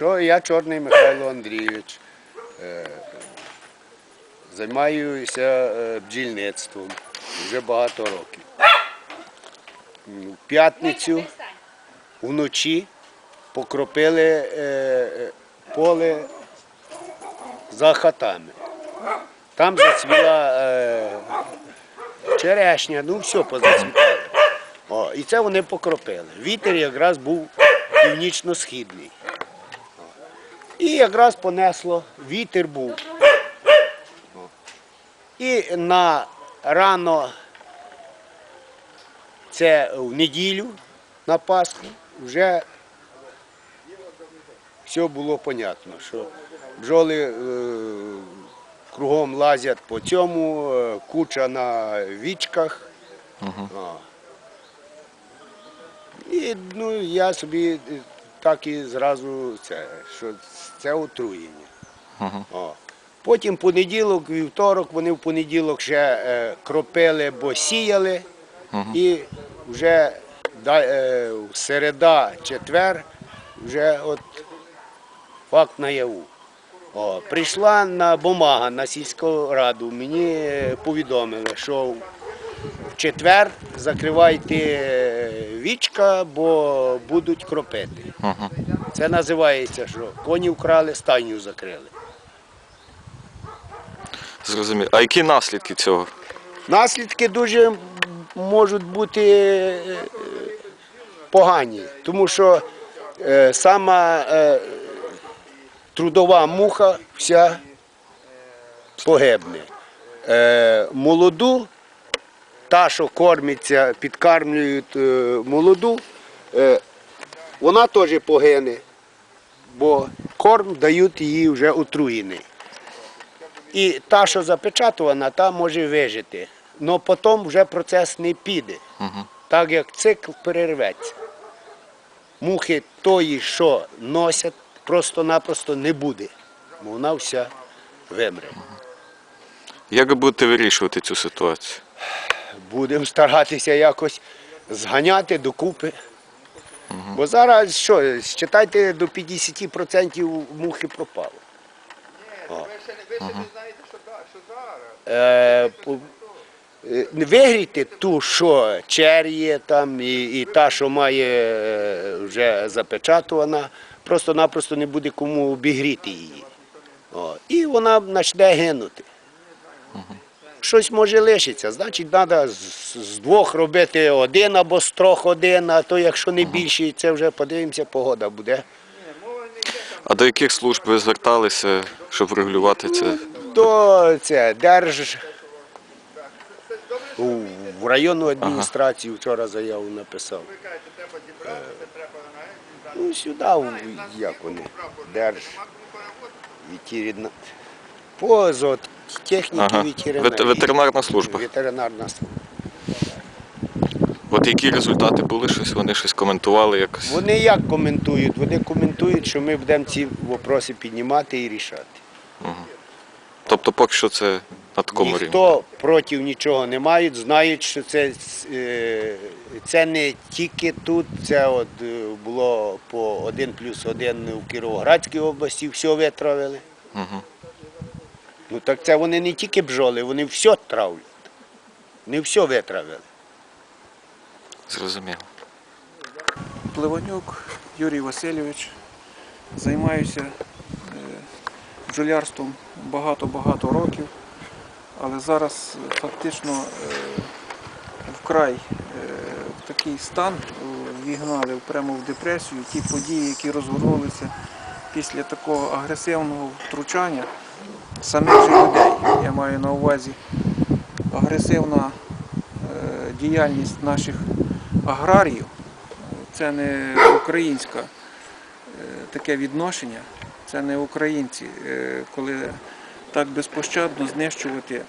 Я Чорний Михайло Андрійович. Е, Займаюся е, бджільництвом вже багато років. В п'ятницю вночі покропили е, поле за хатами. Там зацвіла черешня, ну все позацвітало. І це вони покропили. Вітер якраз був північно-східний. І якраз понесло, вітер був. І на рано, це в неділю на Пасху, вже все було понятно, що бджоли е, кругом лазять по цьому, е, куча на вічках. О. І ну, я собі е, так і зразу це, що це отруєння. О. Потім понеділок, вівторок, вони в понеділок ще е, кропили, бо сіяли, і вже да, е, середа, четвер, вже от факт наяву. О, прийшла на бумага на сільську раду, мені повідомили, що четвер закривайте е, вічка, бо будуть кропити. Це називається, що коні вкрали, стайню закрили. Зрозуміло. А які наслідки цього? Наслідки дуже можуть бути е, погані, тому що е, сама трудова муха вся погибне. Молоду, та, що кормиться, підкармлюють е, молоду, е, вона теж погине, бо корм дають їй вже отруєний. І та, що запечатувана, та може вижити. Але потім вже процес не піде. Так як цикл перерветься. Мухи тої, що носять, просто-напросто не буде. Бо вона вся вимре. Як будете вирішувати цю ситуацію? Будемо старатися якось зганяти докупи. Бо зараз що, считайте, до 50% мухи пропало. О. Е, по- е, Вигрійте ту, що черє там, і, і та, що має е, вже запечатувана, просто-напросто не буде кому обігріти її. О, і вона почне гинути. Щось може лишиться, значить, треба з, двох робити один або з трьох один, а то якщо не більше, це вже подивимося, погода буде. А до яких служб ви зверталися, щоб врегулювати це? То це держ в районну адміністрацію вчора заяву написав. Е, Ну, сюди, як вони, держ, ветерина... по зоотехніки Ага. ветеринарії. Ветеринарна служба. Ветеринарна служба. От які результати були щось? Вони щось коментували якось? Вони як коментують? Вони коментують, що ми будемо ці питання піднімати і рішати. Тобто поки що це на такому рівні. Ніхто проти нічого не мають, знають, що це, е, це не тільки тут, це от е, було по 1 плюс 1 в Кіровоградській області, все витравили. Мгм. Ну так це вони не тільки бджоли, вони все травлять. Не все витравили. Зрозуміло. Пливанюк Юрій Васильович. Займаюся е, бджолярством багато-багато років, але зараз е, фактично е, вкрай в такий стан вігнали прямо в депресію ті події, які розгорнулися після такого агресивного втручання самих же людей. Я маю на увазі агресивна е, діяльність наших аграріїв. Це не українське таке відношення, це не українці, е, коли так безпощадно знищувати е,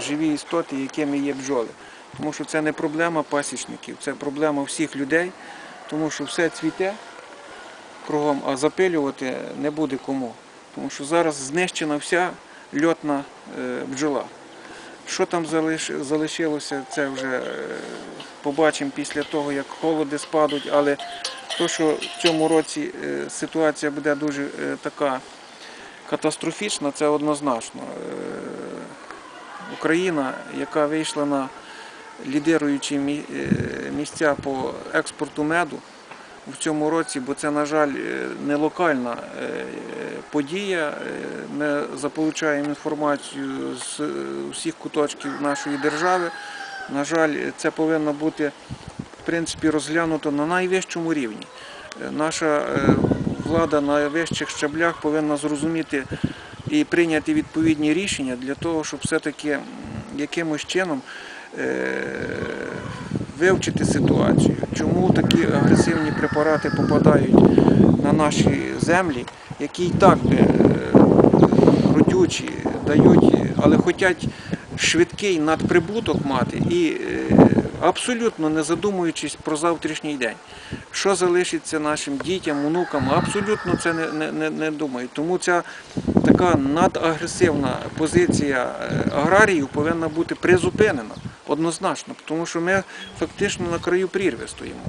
живі істоти, якими є бджоли. Тому що це не проблема пасічників, це проблема всіх людей, тому що все цвіте кругом, а запилювати не буде кому. Тому що зараз знищена вся льотна е, бджола. Що там залишилося, це вже е, побачимо після того, як холоди спадуть, але то, що в цьому році е, ситуація буде дуже така катастрофічна, це однозначно. Україна, яка вийшла на лідируючі місця по експорту меду в цьому році, бо це, на жаль, е, не локальна е, подія. Е, Ми заполучаємо інформацію з усіх куточків нашої держави. На жаль, це повинно бути в принципі розглянуто на найвищому рівні. Наша влада на вищих щаблях повинна зрозуміти і прийняти відповідні рішення для того, щоб все-таки якимось чином вивчити ситуацію, чому такі агресивні препарати попадають на наші землі, які і так е, родючі, дають, але хочуть швидкий надприбуток мати і е, абсолютно не задумуючись про завтрашній день. Що залишиться нашим дітям, онукам, абсолютно це не, не, не, не думають. Тому ця така надагресивна позиція е, аграріїв повинна бути призупинена однозначно, тому що ми фактично на краю прірви стоїмо.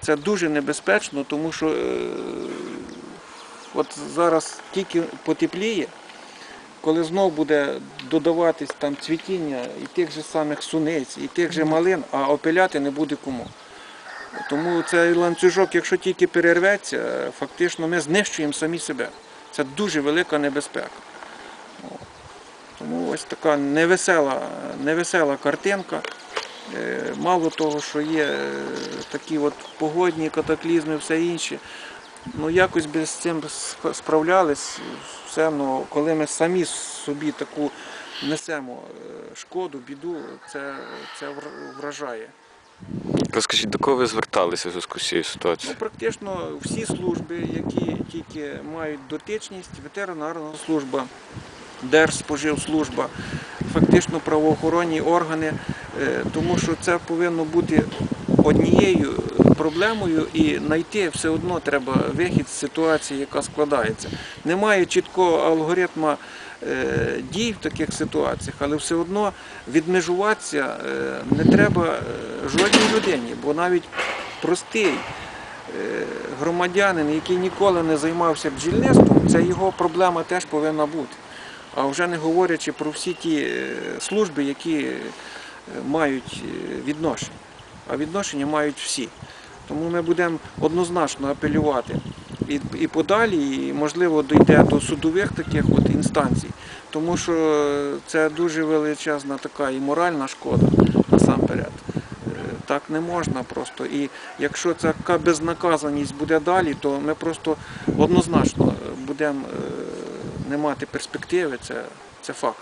Це дуже небезпечно, тому що е, от зараз тільки потепліє, коли знов буде додаватись там цвітіння і тих же самих суниць, і тих же малин, а опиляти не буде кому. Тому цей ланцюжок, якщо тільки перерветься, фактично ми знищуємо самі себе. Це дуже велика небезпека. Тому ось така невесела, невесела картинка. Е, Мало того, що є е, такі от погодні катаклізми, все інше. Ну якось би з цим справлялись. Все одно, коли ми самі собі таку несемо е, шкоду, біду, це, це вражає. Розкажіть, до кого ви зверталися в зв'язку з цією Ну, ситуацією? практично всі служби, які тільки мають дотичність, ветеринарна служба, Держспоживслужба, фактично правоохоронні органи, е, тому що це повинно бути однією проблемою і знайти все одно треба вихід з ситуації, яка складається. Немає чіткого алгоритму е, дій в таких ситуаціях, але все одно відмежуватися е, не треба е, жодній людині, бо навіть простий е, громадянин, який ніколи не займався бджільництвом, це його проблема теж повинна бути. А вже не говорячи про всі ті е, служби, які е, мають е, відношення. А відношення мають всі. Тому ми будемо однозначно апелювати і, і подалі, і можливо дійде до судових таких от інстанцій, тому що це дуже величезна така і моральна шкода насамперед. Так не можна просто. І якщо ця безнаказаність буде далі, то ми просто однозначно будемо не мати перспективи, це, це факт.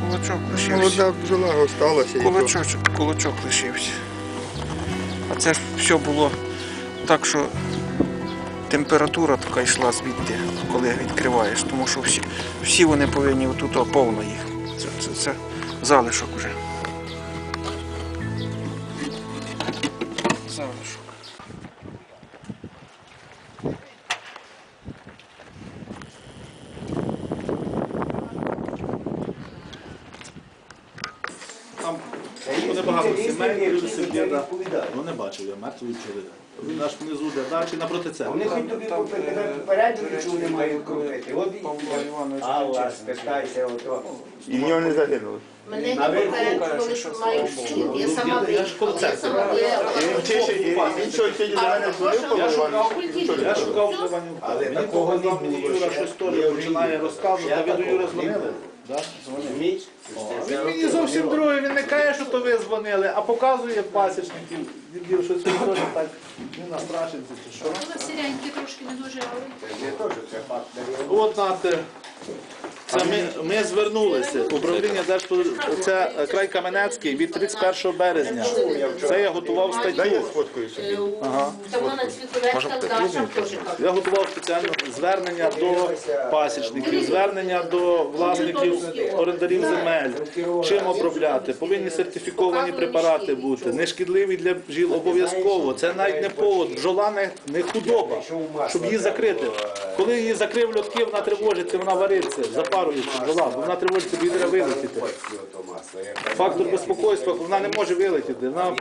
Кулачок лишився. Молода бджола осталася. і кулачок лишився. А це ж все було так, що температура така йшла звідти, коли відкриваєш, тому що всі, всі вони повинні отут повно їх. Це, це, це залишок вже. Залишок. Там буде багато сімей, люди да. ну не бачив я мертвої пчели. Він аж внизу де далі напроти церкви. Вони хоч тобі е, що вони речі, мають купити. От Павло Іванович Алла, Ключевський. спитайся, ото. І в нього не загинули. Мене Наверху, попереджували, що маю щит, я сама Ну, виїхала, я сама І він вчився, що, сьогодні до мене дзвонив, Іванович? Я шукав Іванюка. Але такого не мені було Юра щось теж починає розказувати, а ви до Юри дзвонили? Він мені зовсім друге, він не каже, що то ви дзвонили, а показує пасічників. Він що це теж так не настрашиться чи що. Але сіряньки трошки не дуже, але Це теж це факт. От нате, Це ми, ми звернулися. Управління Держпо... це е, край Каменецький від 31 березня. Це я готував статтю. Я готував спеціально звернення до пасічників, звернення до власників орендарів земель. Чим обробляти? Повинні сертифіковані препарати бути, нешкідливі для бджіл обов'язково. Це навіть не повод. Бджола не, не худоба, щоб її закрити. Коли її закрив льотки, вона тривожиться, вона вариться, запарується бджола, бо вона тривожиться, бо їй треба вилетіти. Фактор безпокойства, вона не може вилетіти. Вона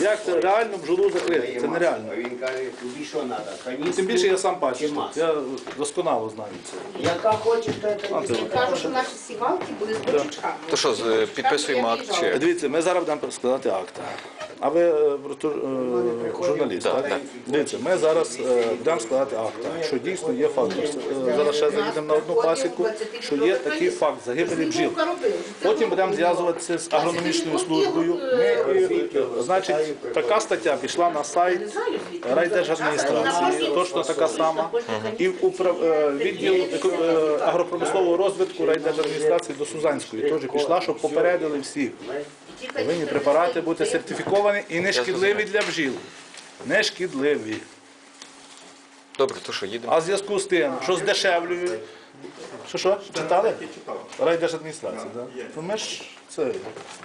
як це реально бджолу закрити? Це нереально. Він каже, тобі що треба? Тим більше я сам пасічник, я досконало знаю це. Яка хочеш, то це Я кажу, що наші сівалки були з бочечками. То що, з- підписуємо акт чи? Дивіться, ми зараз будемо складати акт. А ви е, е, журналіст, так? Дивіться, ми зараз е, будемо складати акт, що дійсно є факт. Е, Зараз ще заїдемо на одну пасіку, що є такий факт загибелі бджіл. Потім будемо зв'язуватися з агрономічною службою. Е, е, значить, така стаття пішла на сайт райдержадміністрації, точно така сама. І в е, відділ е, агропромислового розвитку райдержадміністрації до Сузанської теж пішла, щоб попередили всіх. Повинні препарати бути сертифіковані і не шкідливі для бжіл. Не шкідливі. Добре, то що, їдемо? А в зв'язку з тим, що здешевлюють. Що що? Читали? Райдержадміністрація, так? Ну ми ж це,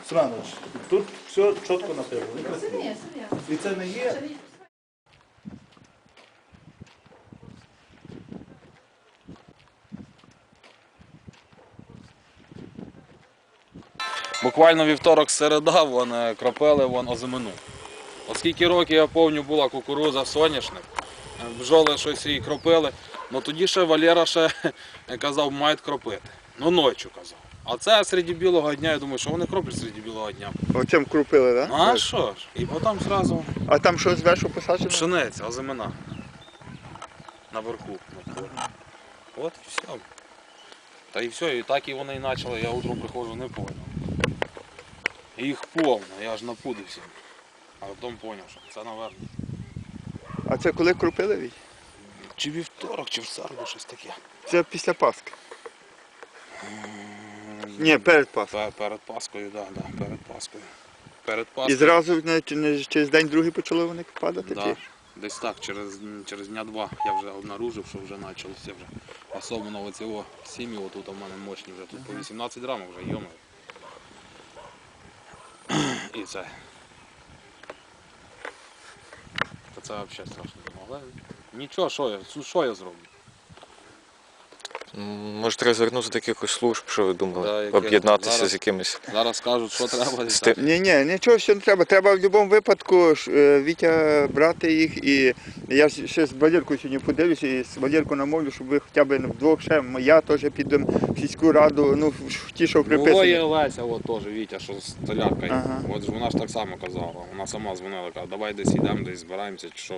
Семенович, тут все чітко написано. І це не є. Буквально вівторок середа вон е, кропили вон озимину. Оскільки років я повню була кукуруза, соняшник, е, бджоли щось її кропили, ну тоді ще Валера ще е, казав, мають кропити. Ну ночі казав. А це серед білого дня, я думаю, що вони кроплять серед білого дня. Оцим крупили, так? Ну а що ж? І потім зразу А там що зверху посаджено? пшениця, озимина. Наверху. От і все. Та і все, і так і вони і почали. Я утром приходжу, не поняв. Їх повно, я аж напудився. А потім зрозумів, що це наверно. А це коли крупили? Чи вівторок, чи в середу щось таке. Це після Пасхи. Ні, перед Пасхою. Пе- Перед Паскою, так, да, да, перед Паскою. Перед І Паскою. зразу не, не- через день другий почали вони падати? Да. Чи? Десь так, через, через дня два я вже обнаружив, що вже почалося вже. Особливо оці о, сім'ї, отут у мене мощні вже тут по 18 грамів вже йоми. Це. Та це взагалі страшно. Але нічого, що я, що я зроблю? М, Може, треба звернутися до якихось служб, що ви Да, думали? яке- Об'єднатися зараз- з якимись. Зараз скажуть, що треба. і З так. тим- Ні, ні, нічого ще не треба. Треба в будь-якому випадку ж, е, Вітя брати їх. І я ж ще з Валеркою сьогодні подивлюся і з Валеркою намовлю, щоб ви хоча б вдвох ще, я теж підемо в сільську раду, ну, в ті, що Ну, є. Леся, от теж, Вітя, що столярка. є. Ага. От ж вона ж так само казала. Вона сама дзвонила, каже, давай десь йдемо, десь збираємося, чи що.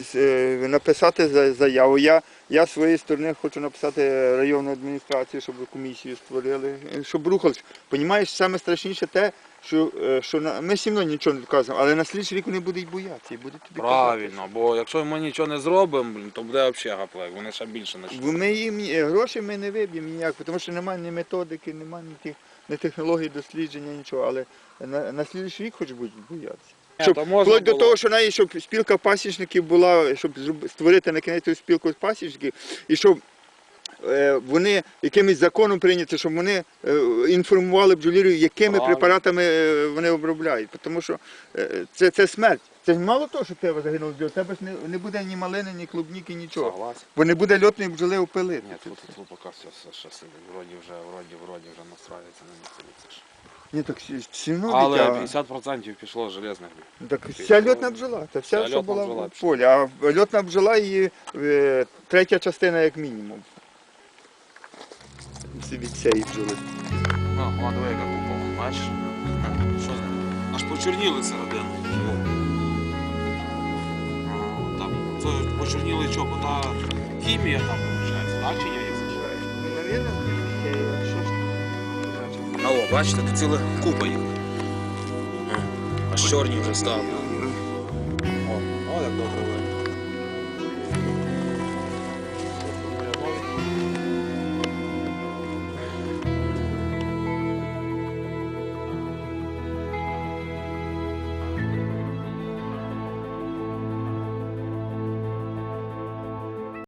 С- е, написати за- заяву. Я, я з своєї сторони хочу написати районну адміністрацію, щоб комісію створили, е, щоб рухалися. Понімаєш, саме страшніше те, що, е, що на, ми всі одно нічого не доказуємо, але на слідчий рік вони будуть боятися і будуть тобі казати. Правильно, бо якщо ми нічого не зробимо, то буде взагалі гаплек, вони ще більше почнуть. Бо ми їм е, гроші ми не виб'ємо ніяк, тому що немає ні методики, немає ні, тих, ні технологій дослідження, нічого. Але на, на слідчий рік хоч будуть боятися. Щоб, вплоть до було. того, що навіть щоб спілка пасічників була, щоб створити на кінець спілку пасічників, і щоб вони якимось законом прийняти, щоб вони е, інформували бджолірів, якими препаратами е, вони обробляють. Тому що е, це, це смерть. Це ж мало того, що в тебе загинув бджол, у тебе ж не, не буде ні малини, ні клубніки, нічого. Согласен. Бо не буде льотної бджоли опилити. Ні, тут, тут поки все, сидить. Вроді вже, вроді, вроді вже настраюється на місце. Ні, так одно Але дитя. 50% пішло железних. Так вся льотна бджола, це вся, Вся що була в полі. А льотна бджола її е, третя частина як мінімум. Від цієї бджоли. А, о, диви, яка купа, бачиш? Що з ним? Аж почорніли середину. Ага, Там, це почорніли що, бо та хімія там виходить, так чи ні? як це? Навірно, що ж. А о, бачите, тут ціла купа їх. Аж чорні вже стали.